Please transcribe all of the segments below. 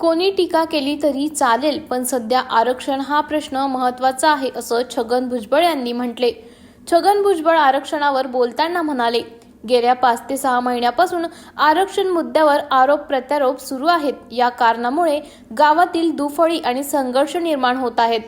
कोणी टीका केली तरी चालेल पण सध्या आरक्षण हा प्रश्न महत्त्वाचा आहे असं छगन भुजबळ यांनी म्हटले. छगन भुजबळ आरक्षणावर बोलताना म्हणाले गेल्या पाच ते सहा महिन्यापासून आरक्षण मुद्द्यावर आरोप प्रत्यारोप सुरू आहेत. या कारणामुळे गावातील दुफळी आणि संघर्ष निर्माण होत आहेत.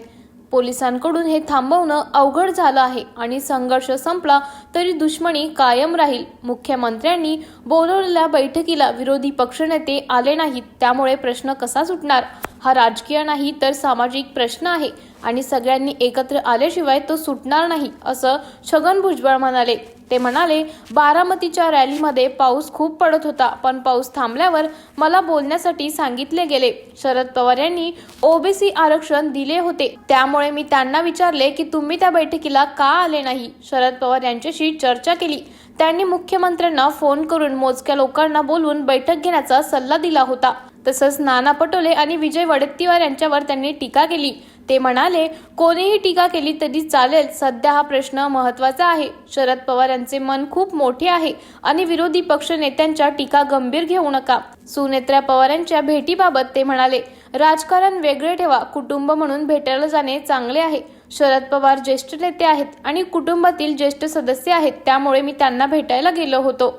पोलिसांकडून हे थांबवणं अवघड झालं आहे आणि संघर्ष संपला तरी दुश्मनी कायम राहील. मुख्यमंत्र्यांनी बोलवलेल्या बैठकीला विरोधी पक्षनेते आले नाहीत त्यामुळे प्रश्न कसा सुटणार? हा राजकीय नाही तर सामाजिक प्रश्न आहे आणि सगळ्यांनी एकत्र आल्याशिवाय तो सुटणार नाही असं छगन भुजबळ म्हणाले. ते म्हणाले बारामतीच्या रॅलीमध्ये पाऊस खूप पडत होता पण पाऊस थांबल्यावर मला बोलण्यासाठी सांगितले गेले. शरद पवार यांनी ओबीसी आरक्षण दिले होते. त्यामुळे मी त्यांना विचारले की तुम्ही त्या बैठकीला का आले नाही? शरद पवार यांच्याशी चर्चा केली. त्यांनी मुख्यमंत्र्यांना फोन करून मोजक्या लोकांना बोलवून बैठक घेण्याचा सल्ला दिला होता. तसंच नाना पटोले आणि विजय वडेट्टीवार यांच्यावर त्यांनी टीका केली. ते म्हणाले कोणीही टीका केली तरी चालेल. सध्या हा प्रश्न महत्त्वाचा आहे. शरद पवार यांचे मन खूप मोठे आहे आणि विरोधी पक्ष नेत्यांच्या टीका गंभीर घेऊ नका. सुनेत्रा पवार यांच्या भेटीबाबत ते म्हणाले राजकारण वेगळे ठेवा. कुटुंब म्हणून भेटायला जाणे चांगले आहे. शरद पवार ज्येष्ठ नेते आहेत आणि कुटुंबातील ज्येष्ठ सदस्य आहेत. त्यामुळे मी त्यांना भेटायला गेलो होतो.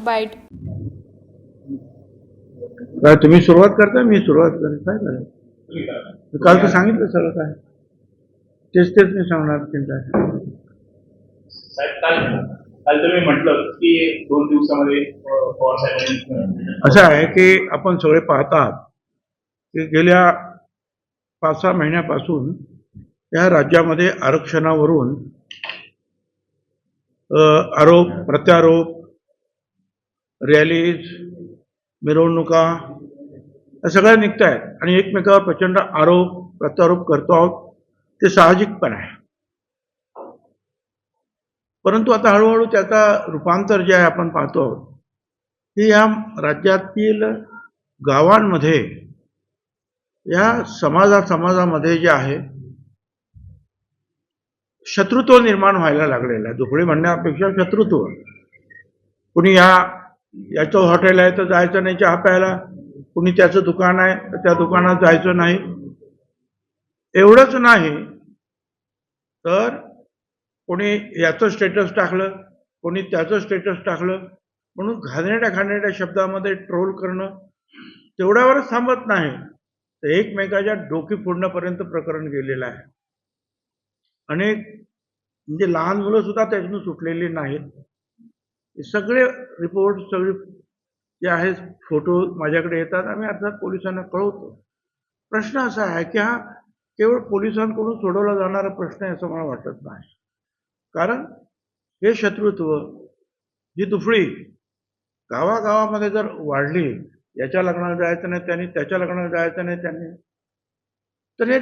बाईट. काय तुम्ही सुरुवात करता? मी सुरुवात करेन. काय करायचं? काल तर सांगितलं सगळं काय? तेच तेच मी सांगणार साहेब काल तुम्ही म्हटलं की दोन दिवसामध्ये असं आहे की आपण सगळे पाहतात की गेल्या पाच सहा महिन्यापासून या राज्यामध्ये आरक्षणावरून आरोप प्रत्यारोप रॅलीज मिरवणुका या सगळ्या निघत आहेत आणि एकमेकावर प्रचंड आरोप प्रत्यारोप करतो आहोत. ते साहजिक पण आहे. परंतु आता हळूहळू त्याचा रूपांतर जे आहे आपण पाहतो आहोत की या राज्यातील गावांमध्ये या समाजा समाजामध्ये जे आहे शत्रुत्व निर्माण व्हायला लागलेलं आहे. दुफळी म्हणण्यापेक्षा शत्रुत्व. कुणी या याचं हॉटेल आहे तर जायचं नाही चहा प्यायला. कुणी त्याचं दुकान आहे तर त्या दुकानात जायचं नाही. एवढंच नाही तर कोणी याचं स्टेटस टाकलं कोणी त्याचं स्टेटस टाकलं म्हणून घाणेरड्या घाणेरड्या शब्दामध्ये ट्रोल करणं तेवढ्यावरच थांबत नाही. तर एकमेकाच्या डोकी फोडण्यापर्यंत प्रकरण गेलेलं आहे. अनेक म्हणजे लहान मुलं सुद्धा त्यातून सुटलेली नाहीत. सगळे रिपोर्ट सगळी जे आहेत फोटो माझ्याकडे येतात आम्ही अर्थात पोलिसांना कळवतो. प्रश्न असा आहे की हा केवळ पोलिसांकडून सोडवला जाणारा प्रश्न आहे असं मला वाटत नाही. कारण हे शत्रुत्व ही दुफळी गावागावामध्ये जर वाढली याच्या लग्नाला जायचं नाही त्यांनी त्याच्या लग्नाला जायचं नाही त्यांनी. तर हे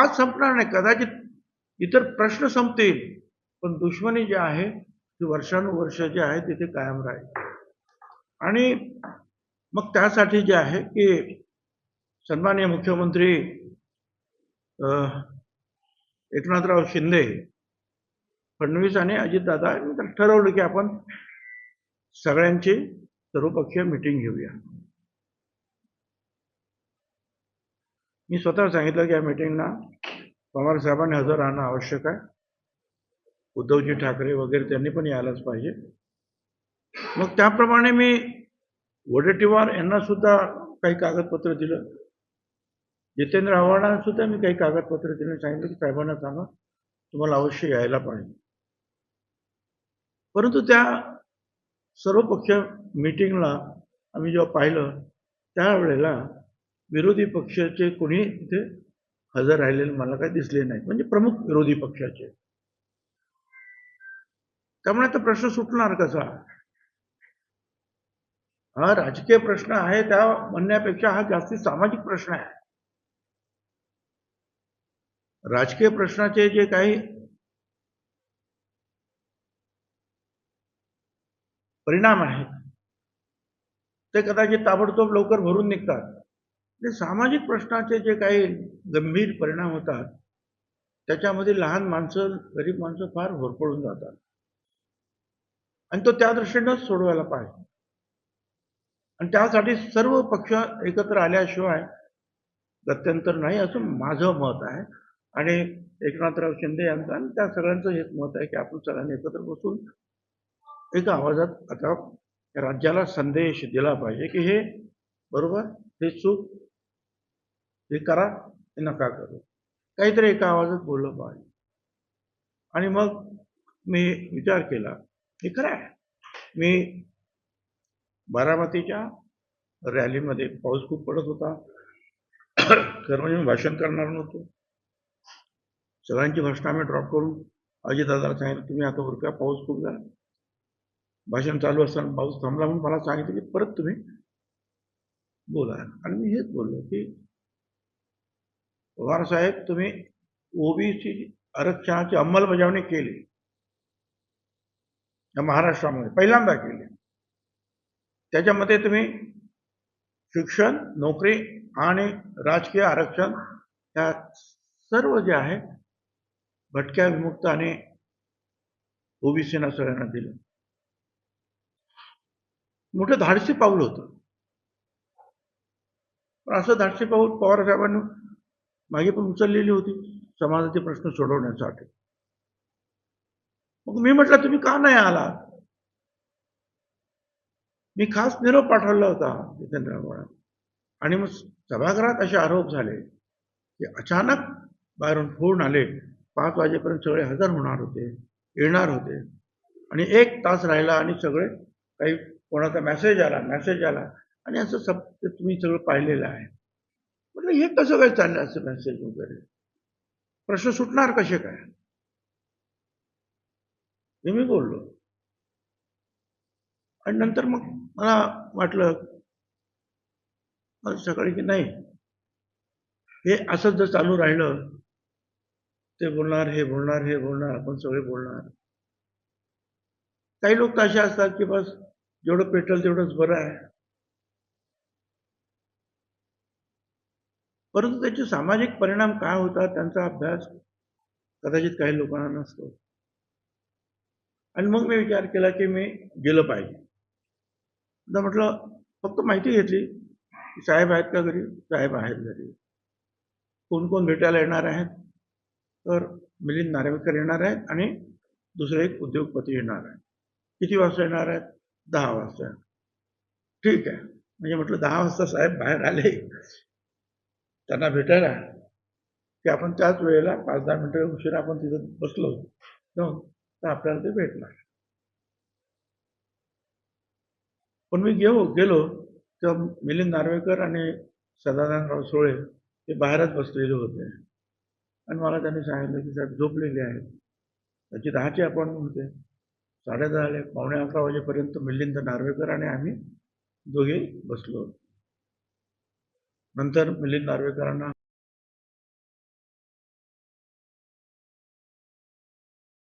आज संपणार नाही कदाचित इतर प्रश्न संपतील पण दुश्मनी जी आहे ती वर्षानुवर्ष जी आहे तिथे कायम राहील. आणि मग त्यासाठी जे आहे की सन्माननीय मुख्यमंत्री अं, एकनाथराव शिंदे फडणवीस आणि अजितदादा यांनी ठरवलं की आपण सगळ्यांची सर्वपक्षीय मिटिंग घेऊया. मी स्वतः सांगितलं की या मिटिंगला पवार साहेबांनी हजर राहणं आवश्यक आहे. उद्धवजी ठाकरे वगैरे त्यांनी पण यायलाच पाहिजे. मग त्याप्रमाणे मी वडेट्टीवार यांना सुद्धा काही कागदपत्र दिलं. जितेंद्र आव्हाडांना सुद्धा मी काही कागदपत्र दिलं. सांगितलं की साहेबांना सांगा तुम्हाला अवश्य यायला पाहिजे. परंतु त्या सर्वपक्ष मिटिंगला आम्ही जेव्हा पाहिलं त्यावेळेला विरोधी पक्षाचे कोणी तिथे हजर राहिलेले मला काही दिसले नाही. म्हणजे प्रमुख विरोधी पक्षाचे. त्यामुळे आता प्रश्न सुटणार कसा? हा राजकीय प्रश्न आहे त्या म्हणण्यापेक्षा हा जास्ती सामाजिक प्रश्न आहे. राजकीय प्रश्नाचे जे काही परिणाम आहेत ते कदाचित ताबडतोब लवकर भरून निघतात. ते सामाजिक प्रश्नाचे जे काही गंभीर परिणाम होतात त्याच्यामध्ये लहान माणसं गरीब माणसं फार होरपळून जातात. आणि तो त्या दृष्टीनंच सोडवायला पाहिजे. आणि त्यासाठी सर्व पक्ष एकत्र आल्याशिवाय गत्यंतर नाही असं माझं मत आहे. आणि एकनाथराव शिंदे यांचं आणि त्या सगळ्यांचं हेच मत आहे की आपण सगळ्यांनी एकत्र बसून एका आवाजात आता राज्याला संदेश दिला पाहिजे की हे बरोबर हे चूक हे करा हे नका करू. काहीतरी एका आवाजात बोललं पाहिजे. आणि मग मी विचार केला हे खरं आहे. मी बारामतीच्या रॅलीमध्ये पाऊस खूप पडत होता. खरं भाषण करणार नव्हतो. सगळ्यांची भाषणं आम्ही ड्रॉप करून अजितदादाला सांगितलं तुम्ही आता उरका पाऊस खूप झाला. भाषण चालू असताना पाऊस थांबला म्हणून मला सांगितलं की परत तुम्ही बोला. आणि मी हेच बोललो की पवार साहेब तुम्ही ओबीसी आरक्षणाची अंमलबजावणी केली. या महाराष्ट्रामध्ये पहिल्यांदा केली. त्याच्यामध्ये तुम्ही शिक्षण नोकरी आणि राजकीय आरक्षण या सर्व जे आहे भटक्या विमुक्त आणि ओबीसीना सगळ्यांना दिलं. मोठं धाडसी पाऊल होतं. पण असं धाडसी पाऊल पवार साहेबांनी मागे पण उचललेली होती समाजाचे प्रश्न सोडवण्यासाठी. मग मी म्हटलं तुम्ही का नाही आला मी खास निरोप पाठवला होता जितेंद्र आव्हाडांना आणि मग सभागृहात असे आरोप झाले की अचानक बाहेरून फोन आले. पाच वाजेपर्यंत सगळे हजर होणार होते येणार होते. आणि एक तास राहिला आणि सगळे काही कोणाचा मेसेज आला मेसेज आला. आणि असं सब तुम्ही सगळं पाहिलेलं आहे. म्हटलं हे कसं काय चाललं असं मेसेज वगैरे? प्रश्न सुटणार कसे काय? मी बोललो. आणि नंतर मग मला वाटलं मला सकाळी की नाही? हे असंच जर चालू राहिलं ते बोलणार हे बोलणार हे बोलणार आपण सगळे बोलणार. काही लोक तर असे असतात की बस जेवढं पेटल तेवढंच बरं आहे. परंतु त्याचे सामाजिक परिणाम काय होतात त्यांचा अभ्यास कदाचित काही लोकांना नसतो. आणि मग मी विचार केला की मी गेलं पाहिजे. आता म्हटलं फक्त माहिती घेतली. साहेब आहेत का घरी? साहेब आहेत घरी. कोण कोण भेटायला येणार आहेत? तर मिलिंद नार्वेकर येणार आहेत आणि दुसरे एक उद्योगपती येणार आहेत. किती वाजता येणार आहेत? दहा वाजता. ठीक आहे. म्हणजे म्हटलं दहा वाजता साहेब बाहेर आले. त्यांना भेटायला. की आपण त्याच वेळेला पाच दहा मिनटं उशिरा आपण तिथं बसलो. जाऊन तर आपल्याला ते भेटणार. पण मी गेलो गेलो तेव्हा मिलिंद नार्वेकर आणि सदानंदराव सोळे हे बाहेरच बसलेले होते. आणि मला त्यांनी सांगितलं की साहेब झोपलेले आहेत त्याची दहाची अपॉइंटमेंट होते. साडे दहा पावणे अकरा वाजेपर्यंत मिलिंद नार्वेकर आणि आम्ही दोघे बसलो. नंतर मिलिंद नार्वेकरांना